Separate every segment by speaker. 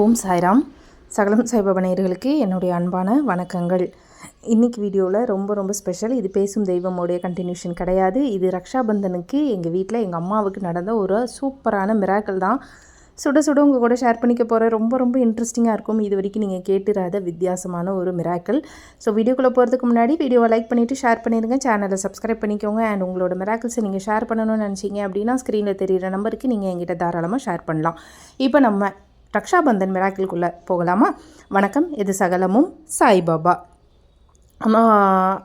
Speaker 1: ஓம் சாய்ராம். சகலம் சாய்பாபா என்னுடைய அன்பான வணக்கங்கள். இன்னைக்கு வீடியோவில் ரொம்ப ரொம்ப ஸ்பெஷல் இது பேசும் தெய்வமோடைய கண்டினியூஷன் கிடையாது. இது ரக்ஷாபந்தனுக்கு எங்கள் வீட்டில் எங்கள் அம்மாவுக்கு நடந்த ஒரு சூப்பரான மிராக்கள் தான். சுட சுட உங்கள் கூட ஷேர் பண்ணிக்க போகிற ரொம்ப ரொம்ப இன்ட்ரெஸ்டிங்காக இருக்கும். இது வரைக்கும் நீங்கள் கேட்டுறாத வித்தியாசமான ஒரு மிராக்கள் ஸோ வீடியோக்குள்ளே போகிறதுக்கு முன்னாடி வீடியோவை லைக் பண்ணிவிட்டு ஷேர் பண்ணிடுங்க சேனலை சப்ஸ்கிரைப் பண்ணிக்கோங்க. அண்ட் உங்களோட மிராக்கிள்ஸை நீங்கள் ஷேர் பண்ணணும்னு நினச்சிங்க அப்படின்னா ஸ்க்ரீனில் தெரிகிற நம்பருக்கு நீங்கள் எங்கிட்ட தாராளமாக ஷேர் பண்ணலாம். இப்போ நம்ம ரக்ஷாபந்தன் மிராக்கிள்குள்ளே போகலாமா? வணக்கம் இது சகலமும் சாய்பாபா.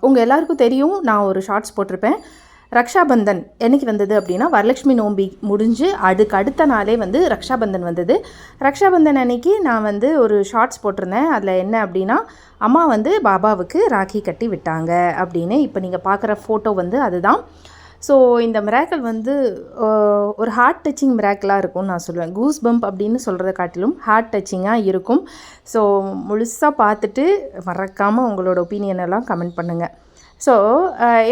Speaker 1: உங்கள் எல்லாருக்கும் தெரியும் நான் ஒரு ஷார்ட்ஸ் போட்டிருப்பேன். ரக்ஷாபந்தன் என்னைக்கு வந்தது அப்படின்னா வரலட்சுமி நோம்பி முடிஞ்சு அதுக்கு அடுத்த நாளே வந்து ரக்ஷாபந்தன் வந்தது. ரக்ஷாபந்தன் அன்னைக்கு நான் வந்து ஒரு ஷார்ட்ஸ் போட்டிருந்தேன். அதில் என்ன அப்படின்னா அம்மா வந்து பாபாவுக்கு ராக்கி கட்டி விட்டாங்க அப்படின்னு இப்போ நீங்கள் பார்க்குற ஃபோட்டோ வந்து அதுதான். ஸோ இந்த மிராக்கல் வந்து ஒரு ஹார்ட் டச்சிங் மிராக்கலாக இருக்கும்னு நான் சொல்லுவேன். கூஸ் பம்ப் அப்படின்னு சொல்கிறத காட்டிலும் ஹார்ட் டச்சிங்காக இருக்கும். ஸோ முழுசாக பார்த்துட்டு மறக்காமல் உங்களோட ஒப்பீனியன் எல்லாம் கமெண்ட் பண்ணுங்கள் ஸோ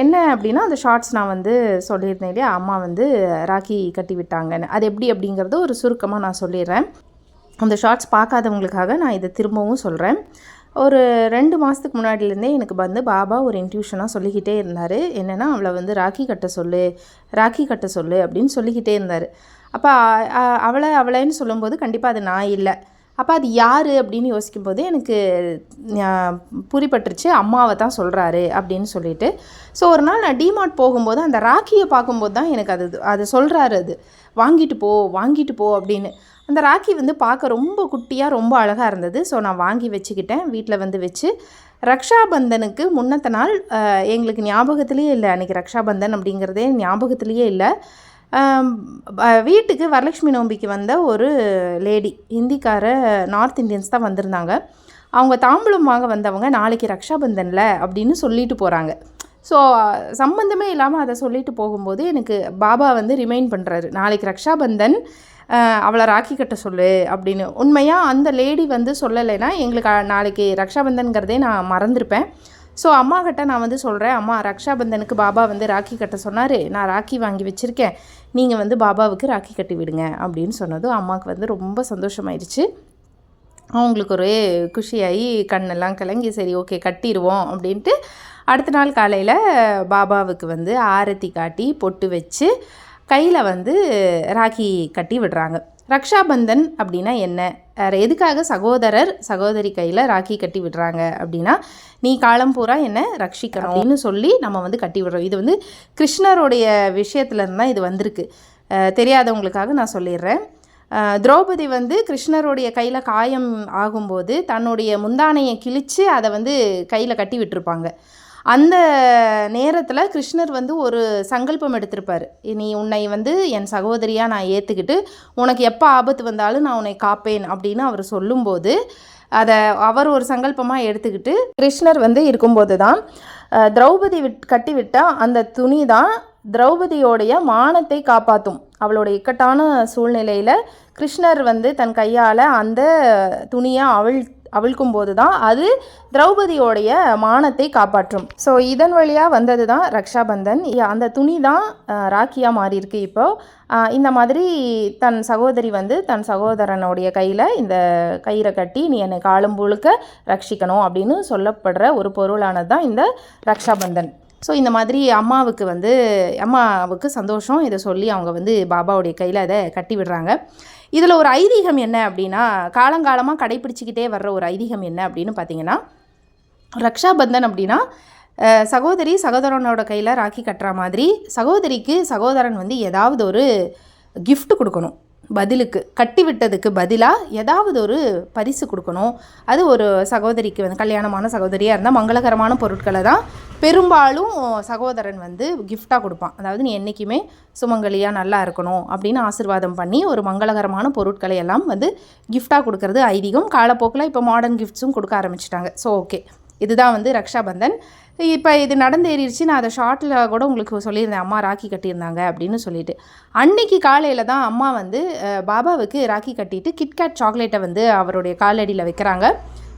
Speaker 1: என்ன அப்படின்னா அந்த ஷார்ட்ஸ் நான் வந்து சொல்லியிருந்தேன் இல்லையா? அம்மா வந்து ராக்கி கட்டி விட்டாங்கன்னு. அது எப்படி அப்படிங்கிறத ஒரு சுருக்கமாக நான் சொல்லிடுறேன். அந்த ஷார்ட்ஸ் பார்க்காதவங்களுக்காக நான் இதை திரும்பவும் சொல்கிறேன் ஒரு ரெண்டு மாதத்துக்கு முன்னாடிலேருந்தே எனக்கு வந்து பாபா ஒரு இன்ட்யூஷனாக சொல்லிக்கிட்டே இருந்தார். என்னென்னா அவளை வந்து ராக்கி கட்ட சொல்லு ராக்கி கட்ட சொல்லு அப்படின்னு சொல்லிக்கிட்டே இருந்தார். அப்போ அவளை அவளைன்னு சொல்லும்போது கண்டிப்பாக அது நான் இல்லை. அப்போ அது யார் அப்படின்னு யோசிக்கும்போது எனக்கு புரிப்பட்டுருச்சு அம்மாவை தான் சொல்கிறாரு அப்படின்னு சொல்லிட்டு. ஸோ ஒரு நாள் நான் டிமார்ட் போகும்போது அந்த ராக்கியை பார்க்கும்போது தான் எனக்கு அது அது சொல்கிறாரு அது. வாங்கிட்டு போ வாங்கிட்டு போ அப்படின்னு. அந்த ராக்கி வந்து பார்க்க ரொம்ப குட்டியாக ரொம்ப அழகாக இருந்தது. ஸோ நான் வாங்கி வச்சுக்கிட்டேன் வீட்டில் வந்து வச்சு. ரக்ஷாபந்தனுக்கு முன்னத்த நாள் எங்களுக்கு ஞாபகத்திலேயே இல்லை. அன்றைக்கி ரக்ஷாபந்தன் அப்படிங்கிறதே ஞாபகத்திலேயே இல்லை. வீட்டுக்கு வரலட்சுமி நோம்பிக்கு வந்த ஒரு லேடி ஹிந்திக்கார நார்த் இந்தியன்ஸ் தான் வந்திருந்தாங்க. அவங்க தாம்பூலம் வாங்க வந்தவங்க நாளைக்கு ரக்ஷாபந்தனில் அப்படின்னு சொல்லிட்டு போகிறாங்க ஸோ சம்மந்தமே இல்லாமல் அதை சொல்லிட்டு போகும்போது எனக்கு பாபா வந்து ரிமைண்ட் பண்ணுறாரு நாளைக்கு ரக்ஷாபந்தன் அவளை ராக்கி கட்ட சொல்லு அப்படின்னு. உண்மையாக அந்த லேடி வந்து சொல்லலைன்னா எங்களுக்கு நாளைக்கு ரக்ஷாபந்தன்கிறதே நான் மறந்துருப்பேன். ஸோ அம்மா கிட்ட நான் வந்து சொல்கிறேன் அம்மா ரக்ஷாபந்தனுக்கு பாபா வந்து ராக்கி கட்ட சொன்னார். நான் ராக்கி வாங்கி வச்சுருக்கேன். நீங்கள் வந்து பாபாவுக்கு ராக்கி கட்டி விடுங்க அப்படின்னு சொன்னதும் அம்மாவுக்கு வந்து ரொம்ப சந்தோஷமாயிருச்சு. அவங்களுக்கு ஒரே குஷியாகி கண்ணெல்லாம் கலங்கி சரி ஓகே கட்டிடுவோம் அப்படின்ட்டு அடுத்த நாள் காலையில் பாபாவுக்கு வந்து ஆரத்தி காட்டி பொட்டு வச்சு கையில் வந்து ராக்கி கட்டி விடுறாங்க. ரக்ஷாபந்தன் அப்படின்னா என்ன? எதுக்காக சகோதரர் சகோதரி கையில் ராக்கி கட்டி விடுறாங்க அப்படின்னா நீ காலம் பூரா என்ன ரட்சிக்கணும் அப்படின்னு சொல்லி நம்ம வந்து கட்டி விடுறோம். இது வந்து கிருஷ்ணருடைய விஷயத்துலேருந்து தான் இது வந்திருக்கு. தெரியாதவங்களுக்காக நான் சொல்லிடுறேன். திரௌபதி வந்து கிருஷ்ணருடைய கையில் காயம் ஆகும்போது தன்னுடைய முந்தானையை கிழித்து அதை வந்து கையில் கட்டி விட்டுருப்பாங்க. அந்த நேரத்தில் கிருஷ்ணர் வந்து ஒரு சங்கல்பம் எடுத்திருப்பார். நீ உன்னை வந்து என் சகோதரியாக நான் ஏற்றுக்கிட்டு உனக்கு எப்போ ஆபத்து வந்தாலும் நான் உன்னை காப்பேன் அப்படின்னு அவர் சொல்லும்போது அதை அவர் ஒரு சங்கல்பமாக எடுத்துக்கிட்டு கிருஷ்ணர் வந்து இருக்கும்போது தான் திரௌபதி விட் கட்டிவிட்டால் அந்த துணி தான் திரௌபதியோடைய மானத்தை காப்பாற்றும் அவளோட இக்கட்டான சூழ்நிலையில் கிருஷ்ணர் வந்து தன் கையால் அந்த துணியை அவள் அவிழ்க்கும் போது தான் அது திரௌபதியோடைய மானத்தை காப்பாற்றும். ஸோ இதன் வழியாக வந்தது தான் ரக்ஷாபந்தன் அந்த துணி தான் ராக்கியாக மாறியிருக்கு இப்போது இப்போ இந்த மாதிரி தன் சகோதரி வந்து தன் சகோதரனுடைய கையில் இந்த கயிறை கட்டி நீ என்னை காலம் முழுக்க ரட்சிக்கணும் அப்படின்னு சொல்லப்படுற ஒரு பொருளானது தான் இந்த ரக்ஷாபந்தன். ஸோ இந்த மாதிரி அம்மாவுக்கு வந்து அம்மாவுக்கு சந்தோஷம். இதை சொல்லி அவங்க வந்து பாபாவுடைய கையில் அதை கட்டி விடுறாங்க. இதில் ஒரு ஐதீகம் என்ன அப்படின்னா காலங்காலமாக கடைப்பிடிச்சிக்கிட்டே வர்ற ஒரு ஐதீகம் என்ன அப்படின்னு பார்த்தீங்கன்னா ரக்ஷாபந்தன் அப்படின்னா சகோதரி சகோதரனோட கையில் ராக்கி கட்டுற மாதிரி சகோதரிக்கு சகோதரன் வந்து ஏதாவது ஒரு கிஃப்ட் கொடுக்கணும். பதிலுக்கு கட்டி விட்டதுக்கு பதிலாக ஏதாவது ஒரு பரிசு கொடுக்கணும். அது ஒரு சகோதரிக்கு வந்து கல்யாணமான சகோதரியாக இருந்தால் மங்களகரமான பொருட்களை தான் பெரும்பாலும் சகோதரன் வந்து கிஃப்டாக கொடுப்பான். அதாவது நீ என்றைக்குமே சுமங்கலியாக நல்லா இருக்கணும் அப்படின்னு ஆசீர்வாதம் பண்ணி ஒரு மங்களகரமான பொருட்களை எல்லாம் வந்து கிஃப்டாக கொடுக்கறது ஐதீகம். காலப்போக்கில் இப்போ மாடர்ன் கிஃப்ட்ஸும் கொடுக்க ஆரம்பிச்சிட்டாங்க. ஸோ ஓகே இதுதான் வந்து ரக்ஷாபந்தன் இப்போ இது நடந்தேறிடுச்சு நான் அதை ஷார்ட்டில் கூட உங்களுக்கு சொல்லியிருந்தேன் அம்மா ராக்கி கட்டியிருந்தாங்க அப்படின்னு சொல்லிட்டு. அன்னைக்கு காலையில் தான் அம்மா வந்து பாபாவுக்கு ராக்கி கட்டிட்டு கிட்கேட் சாக்லேட்டை வந்து அவருடைய காலடியில் வைக்கிறாங்க.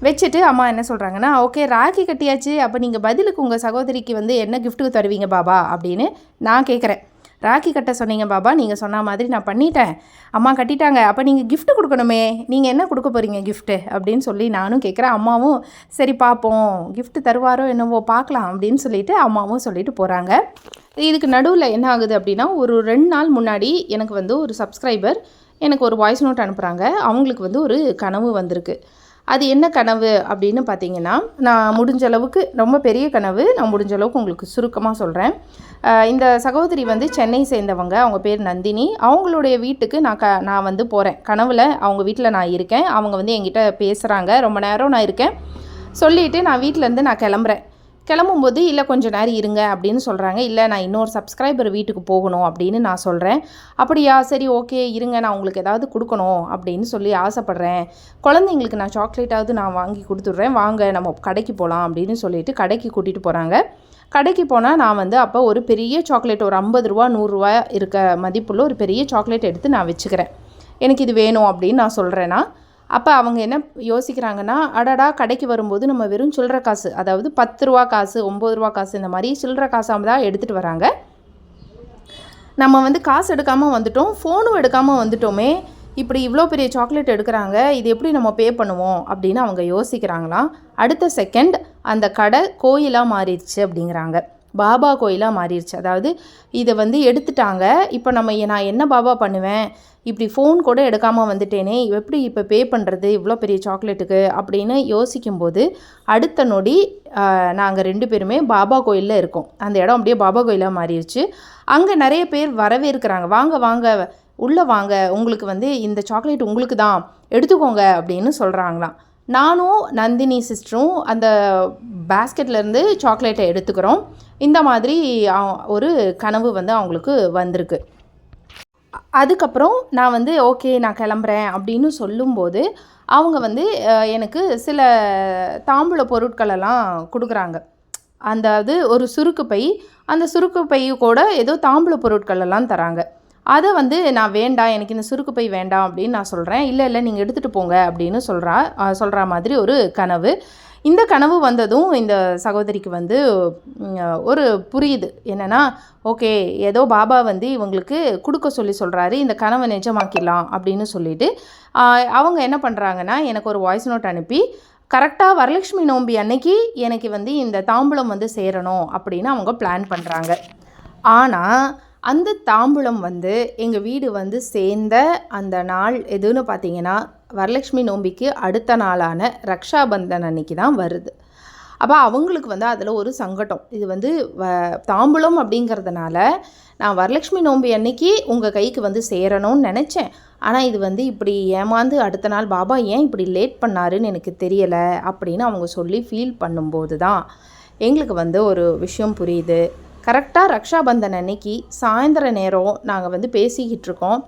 Speaker 1: வச்சுட்டு அம்மா என்ன சொல்கிறாங்கன்னா ஓகே ராக்கி கட்டியாச்சு அப்போ நீங்கள் பதிலுக்கு உங்கள் சகோதரிக்கு வந்து என்ன கிஃப்ட்டுக்கு தருவீங்க பாபா? அப்படின்னு நான் கேட்குறேன் ராக்கி கட்ட சொன்னீங்க பாபா நீங்கள் சொன்ன மாதிரி நான் பண்ணிட்டேன். அம்மா கட்டிட்டாங்க அப்போ நீங்கள் கிஃப்ட் கொடுக்கணுமே நீங்கள் என்ன கொடுக்க போகிறீங்க கிஃப்ட்டு அப்படின்னு சொல்லி நானும் கேட்குறேன் அம்மாவும் சரி பார்ப்போம் கிஃப்ட்டு தருவாரோ என்னவோ பார்க்கலாம் அப்படின்னு சொல்லிட்டு அம்மாவும் சொல்லிட்டு போகிறாங்க இதுக்கு நடுவில் என்ன ஆகுது அப்படின்னா ஒரு ரெண்டு நாள் முன்னாடி எனக்கு வந்து ஒரு சப்ஸ்கிரைபர் எனக்கு ஒரு வாய்ஸ் நோட் அனுப்புகிறாங்க அவங்களுக்கு வந்து ஒரு கனவு வந்திருக்கு. அது என்ன கனவு அப்படின்னு பார்த்தீங்கன்னா நான் முடிஞ்ச அளவுக்கு ரொம்ப பெரிய கனவு நான் முடிஞ்ச அளவுக்கு உங்களுக்கு சுருக்கமாக சொல்கிறேன் இந்த சகோதரி வந்து சென்னை சேர்ந்தவங்க. அவங்க பேர் நந்தினி. அவங்களுடைய வீட்டுக்கு நான் க நான் வந்து போகிறேன் கனவில் அவங்க வீட்டில் நான் இருக்கேன். அவங்க வந்து என்கிட்ட பேசுகிறாங்க ரொம்ப நேரம் நான் இருக்கேன். சொல்லிவிட்டு நான் வீட்டிலேருந்து நான் கிளம்புறேன். கிளம்பும்போது இல்லை கொஞ்சம் நேரம் இருங்க அப்படின்னு சொல்கிறாங்க இல்லை நான் இன்னொரு சப்ஸ்கிரைபர் வீட்டுக்கு போகணும் அப்படின்னு நான் சொல்கிறேன் அப்படியா? சரி ஓகே. இருங்க. நான் உங்களுக்கு ஏதாவது கொடுக்கணும் அப்படின்னு சொல்லி ஆசைப்பட்றேன். குழந்தைங்களுக்கு நான் சாக்லேட்டாவது நான் வாங்கி கொடுத்துட்றேன். வாங்க நம்ம கடைக்கு போகலாம் அப்படின்னு சொல்லிட்டு கடைக்கு கூட்டிகிட்டு போகிறாங்க கடைக்கு போனால் நான் வந்து அப்போ ஒரு பெரிய சாக்லேட் ஒரு ஐம்பது ரூபா நூறுரூவா இருக்க மதிப்புள்ள ஒரு பெரிய சாக்லேட் எடுத்து நான் வச்சுக்கிறேன். எனக்கு இது வேணும் அப்படின்னு நான் சொல்கிறேன்னா அப்போ அவங்க என்ன யோசிக்கிறாங்கன்னா அடடா கடைக்கு வரும்போது நம்ம வெறும் சில்லற காசு அதாவது பத்து ரூபா காசு ஒம்பது ரூபா காசு இந்த மாதிரி சில்லற காசாக தான் எடுத்துகிட்டு வராங்க. நம்ம வந்து காசு எடுக்காமல் வந்துட்டோம் ஃபோனும் எடுக்காமல் வந்துட்டோமே இப்படி இவ்வளோ பெரிய சாக்லேட் எடுக்கிறாங்க இது எப்படி நம்ம பே பண்ணுவோம் அப்படின்னு அவங்க யோசிக்கிறாங்களாம். அடுத்த செகண்ட் அந்த கடை கோயிலாக மாறிடுச்சு அப்படிங்கிறாங்க. பாபா கோயிலாக மாறிடுச்சு. அதாவது இதை வந்து எடுத்துட்டாங்க. இப்போ நம்ம நான் என்ன பாபா பண்ணுவேன்? இப்படி ஃபோன் கூட எடுக்காமல் வந்துட்டேனே. எப்படி இப்போ பே பண்ணுறது இவ்வளோ பெரிய சாக்லேட்டுக்கு அப்படின்னு யோசிக்கும்போது அடுத்த நொடி நாங்கள் ரெண்டு பேருமே பாபா கோயிலில் இருக்கோம். அந்த இடம் அப்படியே பாபா கோயிலாக மாறிடுச்சு. அங்கே நிறைய பேர் வரவேற்கிறாங்க. வாங்க வாங்க. உள்ளே வாங்க. உங்களுக்கு வந்து இந்த சாக்லேட் உங்களுக்கு தான் எடுத்துக்கோங்க. அப்படின்னு சொல்கிறாங்களாம் நானும் நந்தினி சிஸ்டரும் அந்த பேஸ்கெட்லேருந்து சாக்லேட்டை எடுத்துக்கிறோம். இந்த மாதிரி ஒரு கனவு வந்து அவங்களுக்கு வந்திருக்கு. அதுக்கப்புறம் நான் வந்து ஓகே நான் கிளம்புறேன் அப்படின்னு சொல்லும்போது அவங்க வந்து எனக்கு சில தாம்பூல பொருட்களெல்லாம் கொடுக்குறாங்க. அந்த அது ஒரு சுருக்கு பை அந்த சுருக்கு பை கூட ஏதோ தாம்பூல பொருட்கள் எல்லாம் தராங்க. அதை வந்து நான் வேண்டாம் எனக்கு இந்த சுருக்கு பை வேண்டாம் அப்படின்னு நான் சொல்கிறேன் இல்லை இல்லை நீங்கள் எடுத்துகிட்டு போங்க அப்படின்னு சொல்கிறா சொல்கிற மாதிரி ஒரு கனவு. இந்த கனவு வந்ததும் இந்த சகோதரிக்கு வந்து ஒரு புரியுது. என்னென்னா ஓகே ஏதோ பாபா வந்து இவங்களுக்கு கொடுக்க சொல்லி சொல்கிறாரு இந்த கனவை நிஜமாக்கிடலாம் அப்படின்னு சொல்லிட்டு அவங்க என்ன பண்ணுறாங்கன்னா எனக்கு ஒரு வாய்ஸ் நோட் அனுப்பி கரெக்டாக வரலட்சுமி நோம்பி அன்னைக்கு எனக்கு வந்து இந்த தாம்பூலம் வந்து சேரணும் அப்படின்னு அவங்க பிளான் பண்ணுறாங்க ஆனால் அந்த தாம்பூலம் வந்து எங்கள் வீடு வந்து சேர்ந்த அந்த நாள் எதுன்னு பார்த்தீங்கன்னா வரலட்சுமி நோம்பிக்கு அடுத்த நாளான ரக்ஷாபந்தன் அன்னைக்கு தான் வருது. அப்போ அவங்களுக்கு வந்து அதில் ஒரு சங்கடம். இது வந்து வ தாம்பூலம் அப்படிங்கிறதுனால நான் வரலட்சுமி நோம்பி அன்னைக்கு உங்கள் கைக்கு வந்து சேரணும்னு நினச்சேன். ஆனால் இது வந்து இப்படி ஏமாந்து அடுத்த நாள் பாபா ஏன் இப்படி லேட் பண்ணாருன்னு எனக்கு தெரியலை அப்படின்னு அவங்க சொல்லி ஃபீல் பண்ணும்போது தான் எங்களுக்கு வந்து ஒரு விஷயம் புரியுது. கரெக்டாக ரக்ஷாபந்தன் அன்னைக்கு சாயந்தர நேரம் நாங்கள் வந்து பேசிக்கிட்டு இருக்கோம்.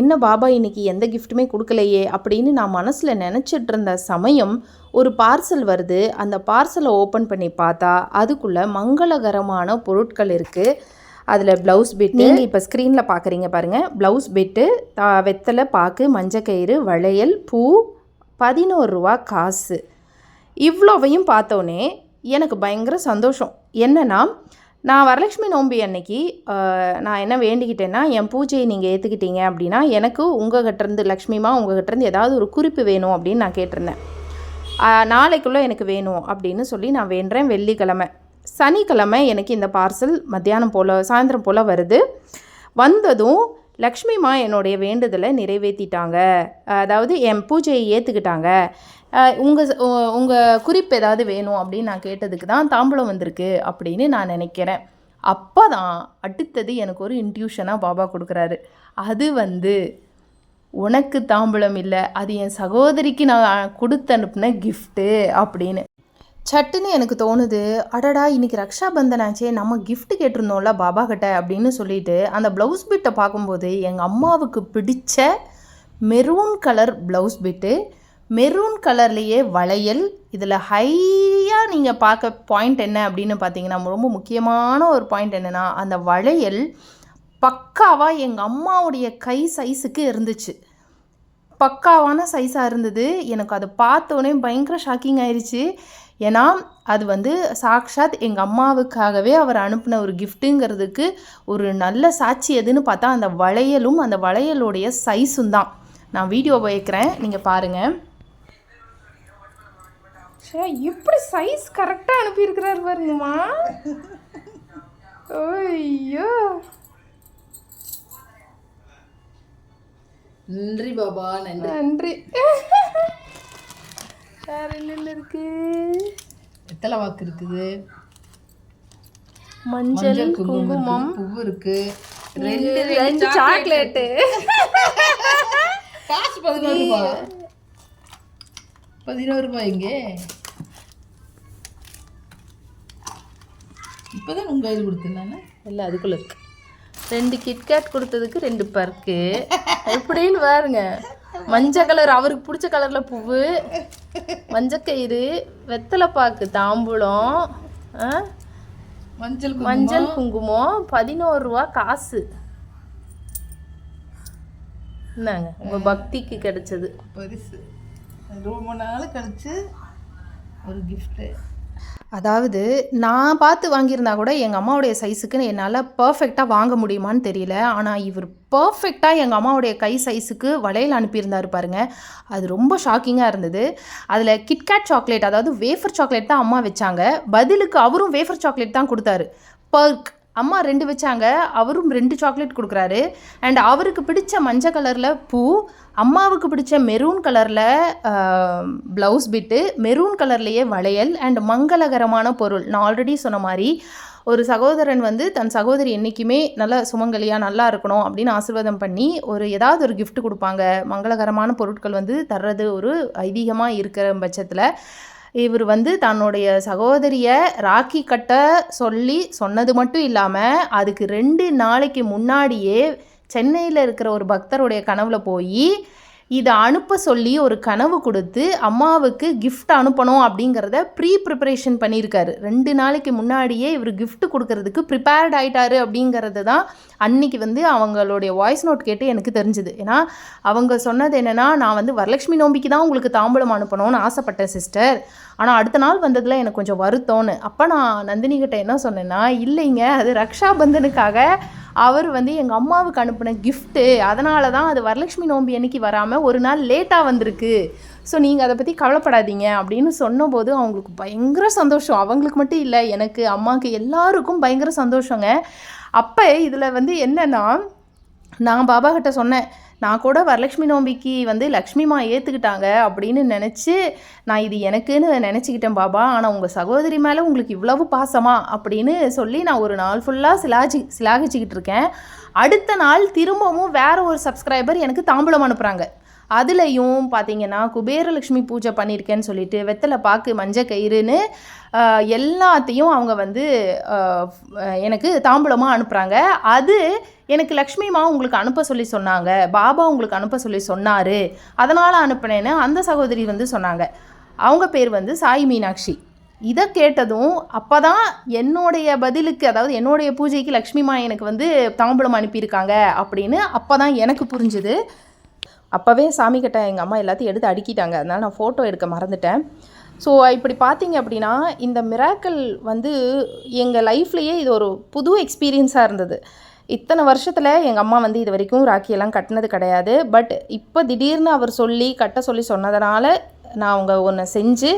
Speaker 1: என்ன பாபா இன்னைக்கு எந்த கிஃப்ட்டுமே கொடுக்கலையே அப்படின்னு நான் மனசில் நினச்சிட்டு இருந்த சமயம் ஒரு பார்சல் வருது. அந்த பார்சலை ஓப்பன் பண்ணி பார்த்தா அதுக்குள்ளே மங்களகரமான பொருட்கள் இருக்குது அதில் ப்ளவுஸ் பிட் நீங்கள் இப்போ ஸ்க்ரீனில் பார்க்குறீங்க பாருங்கள் ப்ளவுஸ் பிட்டு தா வெத்தலை பாக்கு மஞ்சக்கயிறு வளையல் பூ பதினோரு ரூபா காசு. இவ்வளோவையும் பார்த்தோன்னே எனக்கு பயங்கர சந்தோஷம். என்னன்னா நான் வரலட்சுமி நோம்பி அன்னைக்கு நான் என்ன வேண்டிக்கிட்டேன்னா என் பூஜையை நீங்கள் ஏற்றுக்கிட்டீங்க அப்படின்னா எனக்கு உங்கள் கிட்டேருந்து லக்ஷ்மிமா உங்கள் கிட்டேருந்து ஏதாவது ஒரு குறிப்பு வேணும் அப்படின்னு நான் கேட்டிருந்தேன். நாளைக்குள்ளே எனக்கு வேணும் அப்படின்னு சொல்லி நான் வேண்டுறேன் வெள்ளிக்கிழமை. சனிக்கிழமை எனக்கு இந்த பார்சல் மத்தியானம் போல் சாயந்தரம் போல் வருது. வந்ததும் லக்ஷ்மிமா என்னுடைய வேண்டுதலை நிறைவேற்றிட்டாங்க அதாவது என் பூஜையை ஏற்றுக்கிட்டாங்க உங்கள் உங்கள் குறிப்பு ஏதாவது வேணும் அப்படின்னு நான் கேட்டதுக்கு தான் தாம்பூலம் வந்திருக்கு அப்படின்னு நான் நினைக்கிறேன். அப்போ தான் அடுத்தது எனக்கு ஒரு இன்ட்யூஷனாக பாபா கொடுக்குறாரு. அது வந்து உனக்கு தாம்பூலம் இல்லை அது என் சகோதரிக்கு நான் கொடுத்து அனுப்பின கிஃப்ட்டு அப்படின்னு. சட்டுன்னு எனக்கு தோணுது அடடா இன்னைக்கு ரக்ஷா பந்தனாச்சே நம்ம கிஃப்ட் கேட்டிருந்தோம்ல பாபா கிட்ட அப்படின்னு சொல்லிட்டு அந்த ப்ளவுஸ் பிட்டை பார்க்கும்போது எங்கள் அம்மாவுக்கு பிடிச்ச maroon colour blouse bit maroon கலர்லேயே வளையல் இதில் ஹையாக நீங்கள் பார்க்க பாயிண்ட் என்ன அப்படின்னு பார்த்தீங்கன்னா ரொம்ப முக்கியமான ஒரு பாயிண்ட் என்னென்னா அந்த வளையல் பக்காவாக எங்கள் அம்மாவுடைய கை சைஸுக்கு இருந்துச்சு. பக்காவான சைஸாக இருந்தது. எனக்கு அதை பார்த்தோன்னே பயங்கர ஷாக்கிங் ஆயிடுச்சு ஏன்னா அது வந்து சாக்ஷாத் எங்கள் அம்மாவுக்காகவே அவர் அனுப்பின ஒரு கிஃப்ட்டுங்கிறதுக்கு ஒரு நல்ல சாட்சி எதுன்னு பார்த்தா அந்த வளையலும் அந்த வளையலுடைய சைஸும் தான். நான் வீடியோ வைக்கிறேன். நீங்கள் பாருங்கள் சே இப்படி சைஸ் கரெக்டாக அனுப்பியிருக்கிறாரு பாருங்கம்மா. ஐயோ.
Speaker 2: நன்றி பாபா நன்றி.
Speaker 1: நன்றி. வேற என்னென்ன இருக்கு?
Speaker 2: எத்தனை வாக்கு இருக்குது.
Speaker 1: மஞ்சள்
Speaker 2: குங்குமம்
Speaker 1: குங்குமம்.
Speaker 2: இருக்கு, பூவு இருக்கு ரெண்டு
Speaker 1: ரெண்டு சாக்லேட்டு
Speaker 2: காசு பதினோரு ரூபாய் பதினோரு ரூபாய் இங்கே. இப்போதான் உங்க கையில் கொடுத்தேன் நான்.
Speaker 1: இல்லை அதுக்குள்ள இருக்கு. ரெண்டு கிட்கேட் கொடுத்ததுக்கு ரெண்டு பர்க்கு. எப்படின்னு பாருங்க. மஞ்சள் கலர் அவருக்கு பிடிச்ச கலரில் பூவு. மஞ்சக்கயிறு வெத்தலைப்பாக்கு தாம்பூலம்
Speaker 2: மஞ்சள்
Speaker 1: மஞ்சள் குங்குமம் பதினோரு ரூபா காசு. என்னங்க உங்கள் பக்திக்கு கிடைச்சது.
Speaker 2: பரிசு. ரொம்ப நாள் கழிச்சு ஒரு கிஃப்ட்டு
Speaker 1: அதாவது நான் பார்த்து வாங்கியிருந்தா கூட எங்கள் அம்மாவுடைய சைஸுக்குன்னு என்னால் பர்ஃபெக்டாக வாங்க முடியுமான்னு தெரியல. ஆனால் இவர் பர்ஃபெக்டாக எங்கள் அம்மாவுடைய கை சைஸுக்கு வளையல் அனுப்பியிருந்தாரு பாருங்க. அது ரொம்ப ஷாக்கிங்காக இருந்தது. அதில் கிட்கேட் சாக்லேட் அதாவது வேஃபர் சாக்லேட் தான் அம்மா வச்சாங்க. பதிலுக்கு அவரும் வேஃபர் சாக்லேட் தான் கொடுத்தாரு. பர்க் அம்மா ரெண்டு வச்சாங்க. அவரும் ரெண்டு சாக்லேட் கொடுக்குறாரு. அண்ட் அவருக்கு பிடிச்ச மஞ்சள் கலரில் பூ அம்மாவுக்கு பிடிச்ச மெரூன் கலரில் ப்ளவுஸ் பிட்டு மெரூன் கலர்லேயே வளையல் அண்ட் மங்களகரமான பொருள். நான் ஆல்ரெடி சொன்ன மாதிரி ஒரு சகோதரன் வந்து தன் சகோதரி என்றைக்குமே நல்லா சுமங்கலியாக நல்லா இருக்கணும் அப்படின்னு ஆசீர்வாதம் பண்ணி ஒரு ஏதாவது ஒரு கிஃப்ட் கொடுப்பாங்க. மங்களகரமான பொருட்கள் வந்து தர்றது ஒரு ஐதீகமாக இருக்கிற பட்சத்தில். இவர் வந்து தன்னுடைய சகோதரியை ராக்கி கட்ட சொல்லி சொன்னது மட்டும் இல்லாமல் அதுக்கு ரெண்டு நாளைக்கு முன்னாடியே சென்னையில் இருக்கிற ஒரு பக்தருடைய கனவுல போய் இதை அனுப்ப சொல்லி ஒரு கனவு கொடுத்து அம்மாவுக்கு கிஃப்ட் அனுப்பணும் அப்படிங்கிறத ப்ரீ ப்ரிப்பரேஷன் பண்ணியிருக்காரு. ரெண்டு நாளைக்கு முன்னாடியே இவர் கிஃப்ட் கொடுக்கறதுக்கு ப்ரிப்பேர்ட் ஆயிட்டாரு அப்படிங்கிறது தான் அன்னைக்கு வந்து அவங்களுடைய வாய்ஸ் நோட் கேட்டு எனக்கு தெரிஞ்சுது. ஏன்னா அவங்க சொன்னது என்னென்னா நான் வந்து வரலட்சுமி நோம்பிக்கு தான் உங்களுக்கு தாம்பூலம் அனுப்பணும்னு ஆசைப்பட்டேன் சிஸ்டர் ஆனால் அடுத்த நாள் வந்ததில் எனக்கு கொஞ்சம் வருத்தம்னு. அப்போ நான் நந்தினிகிட்ட என்ன சொன்னேன்னா இல்லைங்க அது ரக்ஷாபந்தனுக்காக அவர் வந்து எங்கள் அம்மாவுக்கு அனுப்பின கிஃப்ட்டு அதனால தான் அது வரலட்சுமி நோம்பி அன்னைக்கு வராமல் ஒரு நாள் லேட்டாக வந்திருக்கு. ஸோ நீங்கள் அதை பற்றி கவலைப்படாதீங்க அப்படின்னு சொன்னபோது அவங்களுக்கு பயங்கர சந்தோஷம். அவங்களுக்கு மட்டும் இல்லை எனக்கு அம்மாவுக்கு எல்லாருக்கும் பயங்கர சந்தோஷங்க. அப்போ இதில் வந்து என்னென்னா நான் பாபா கிட்ட சொன்னேன் நான் கூட வரலட்சுமி நோம்பிக்கு வந்து லக்ஷ்மிமா ஏற்றுக்கிட்டாங்க அப்படின்னு நினச்சி நான் இது எனக்குன்னு நினச்சிக்கிட்டேன் பாபா. ஆனால் உங்கள் சகோதரி மேலே உங்களுக்கு இவ்வளவு பாசமா? அப்படின்னு சொல்லி நான் ஒரு நாள் ஃபுல்லாக சிலாஜி சிலாகிச்சிக்கிட்டு இருக்கேன். அடுத்த நாள் திரும்பவும் வேற ஒரு சப்ஸ்கிரைபர் எனக்கு தாம்பூலம் அனுப்புகிறாங்க அதுலேயும் பார்த்தீங்கன்னா குபேரலட்சுமி பூஜை பண்ணியிருக்கேன்னு சொல்லிட்டு வெத்தலை பாக்கு மஞ்சள் கயிறுன்னு எல்லாத்தையும் அவங்க வந்து எனக்கு தாம்பூலமாக அனுப்புகிறாங்க அது எனக்கு லக்ஷ்மிமா உங்களுக்கு அனுப்ப சொல்லி சொன்னாங்க. பாபா உங்களுக்கு அனுப்ப சொல்லி சொன்னார். அதனால் அனுப்புனேன்னு அந்த சகோதரி வந்து சொன்னாங்க. அவங்க பேர் வந்து சாய் மீனாட்சி. இதை கேட்டதும் அப்போ தான் என்னுடைய பதிலுக்கு அதாவது என்னுடைய பூஜைக்கு லக்ஷ்மிமா எனக்கு வந்து தாம்பூலம் அனுப்பியிருக்காங்க அப்படின்னு அப்போ தான் எனக்கு புரிஞ்சுது. அப்போவே சாமி கிட்ட எங்கள் அம்மா எல்லாத்தையும் எடுத்து அடுக்கிட்டாங்க. அதனால் நான் ஃபோட்டோ எடுக்க மறந்துட்டேன். ஸோ இப்படி பார்த்தீங்க அப்படின்னா இந்த மிராக்கல் வந்து எங்கள் லைஃப்லேயே இது ஒரு புது எக்ஸ்பீரியன்ஸாக இருந்தது. இத்தனை வருஷத்தில் எங்கள் அம்மா வந்து இது வரைக்கும் ராக்கியெல்லாம் கட்டினது கிடையாது. பட் இப்போ திடீர்னு அவர் சொல்லி கட்ட சொல்லி சொன்னதுனால நான் அவங்க ஒன்று செஞ்சு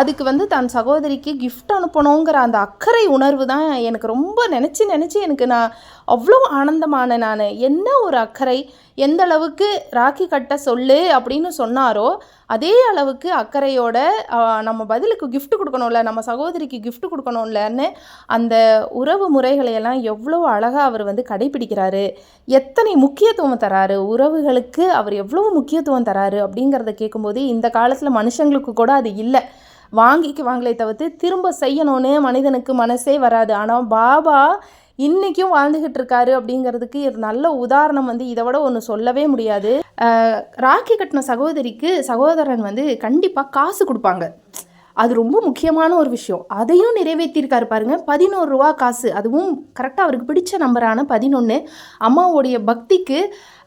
Speaker 1: அதுக்கு வந்து தன் சகோதரிக்கு கிஃப்ட் அனுப்பணுங்கிற அந்த அக்கறை உணர்வு தான் எனக்கு ரொம்ப நினச்சி நினச்சி எனக்கு நான் அவ்வளோ ஆனந்தமான நான். என்ன ஒரு அக்கறை? எந்த அளவுக்கு ராக்கி கட்ட சொல்லு அப்படின்னு சொன்னாரோ அதே அளவுக்கு அக்கறையோட நம்ம பதிலுக்கு கிஃப்ட் கொடுக்கணும்ல நம்ம சகோதரிக்கு கிஃப்ட் கொடுக்கணும்லன்னு அந்த உறவு முறைகளையெல்லாம் எவ்வளோ அழகாக அவர் வந்து கடைபிடிக்கிறாரு. எத்தனை முக்கியத்துவம் தராரு? உறவுகளுக்கு அவர் எவ்வளோ முக்கியத்துவம் தராரு அப்படிங்கிறத கேட்கும்போது இந்த காலத்தில் மனுஷங்களுக்கு கூட அது இல்லை. வாங்கிக்குவாங்களே தவிர்த்து திரும்ப செய்யணும்னு மனிதனுக்கு மனசே வராது. ஆனால் பாபா இன்றைக்கும் வாழ்ந்துக்கிட்டு இருக்காரு அப்படிங்கிறதுக்கு ஒரு நல்ல உதாரணம் வந்து இதை விட ஒன்று சொல்லவே முடியாது. ராக்கி கட்டின சகோதரிக்கு சகோதரன் வந்து கண்டிப்பாக காசு கொடுப்பாங்க. அது ரொம்ப முக்கியமான ஒரு விஷயம். அதையும் நிறைவேற்றியிருக்காரு பாருங்க. பதினோரு ரூபா காசு. அதுவும் கரெக்டாக அவருக்கு பிடிச்ச நம்பரான பதினொன்று அம்மாவுடைய பக்திக்கு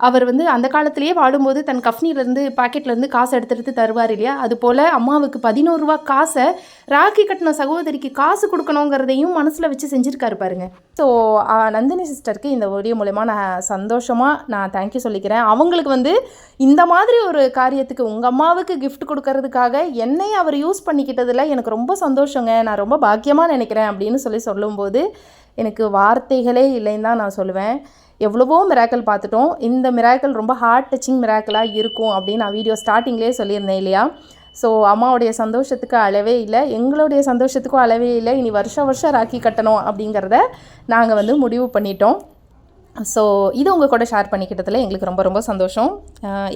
Speaker 1: அவர் வந்து அந்த காலத்திலேயே வாழும்போது தன் கஃப்னிலேருந்து பாக்கெட்லேருந்து காசு எடுத்து எடுத்து தருவார் இல்லையா? அது போல் அம்மாவுக்கு பதினோரு ரூபா காசை ராக்கி கட்டின சகோதரிக்கு காசு கொடுக்கணுங்கிறதையும் மனசில் வச்சு செஞ்சுருக்காரு பாருங்க. ஸோ நந்தினி சிஸ்டருக்கு இந்த வீடியோ மூலயமா நான் சந்தோஷமாக நான் தேங்க்யூ சொல்லிக்கிறேன். அவங்களுக்கு வந்து இந்த மாதிரி ஒரு காரியத்துக்கு உங்கள் அம்மாவுக்கு கிஃப்ட் கொடுக்கறதுக்காக என்னை அவர் யூஸ் பண்ணிக்கிட்டதில் எனக்கு ரொம்ப சந்தோஷங்க. நான் ரொம்ப பாக்கியமாக நினைக்கிறேன் அப்படின்னு சொல்லி சொல்லும்போது எனக்கு வார்த்தைகளே இல்லைன்னு தான் நான் சொல்லுவேன். எவ்வளவோ மிராக்கல் பார்த்துட்டோம். இந்த மிராக்கல் ரொம்ப ஹார்ட் டச்சிங் மிராக்கலாக இருக்கும் அப்படின்னு நான் வீடியோ ஸ்டார்டிங்லேயே சொல்லியிருந்தேன் இல்லையா? ஸோ அம்மாவுடைய சந்தோஷத்துக்கு அளவே இல்லை. எங்களுடைய சந்தோஷத்துக்கும் அளவே இல்லை. இனி வருஷம் வருஷம் ராக்கி கட்டணும் அப்படிங்கிறத நாங்கள் வந்து முடிவு பண்ணிட்டோம். ஸோ இது உங்கள் கூட ஷேர் பண்ணிக்கிட்டதில் எங்களுக்கு ரொம்ப ரொம்ப சந்தோஷம்.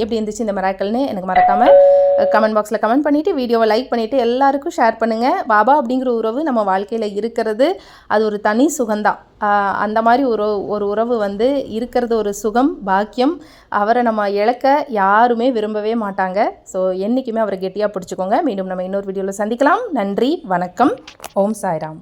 Speaker 1: எப்படி இருந்துச்சு இந்த மிராக்கல்னு எனக்கு மறக்காமல் கமெண்ட் பாக்ஸில் கமெண்ட் பண்ணிவிட்டு வீடியோவை லைக் பண்ணிவிட்டு எல்லாருக்கும் ஷேர் பண்ணுங்கள் பாபா அப்படிங்கிற உறவு நம்ம வாழ்க்கையில் இருக்கிறது அது ஒரு தனி சுகந்தான் அந்த மாதிரி ஒரு ஒரு உறவு வந்து இருக்கிறது ஒரு சுகம் பாக்கியம். அவரை நம்ம இழக்க யாருமே விரும்பவே மாட்டாங்க. ஸோ என்றைக்குமே அவரை கெட்டியாக பிடிச்சிக்கோங்க. மீண்டும் நம்ம இன்னொரு வீடியோவில் சந்திக்கலாம். நன்றி வணக்கம். ஓம் சாய்ராம்.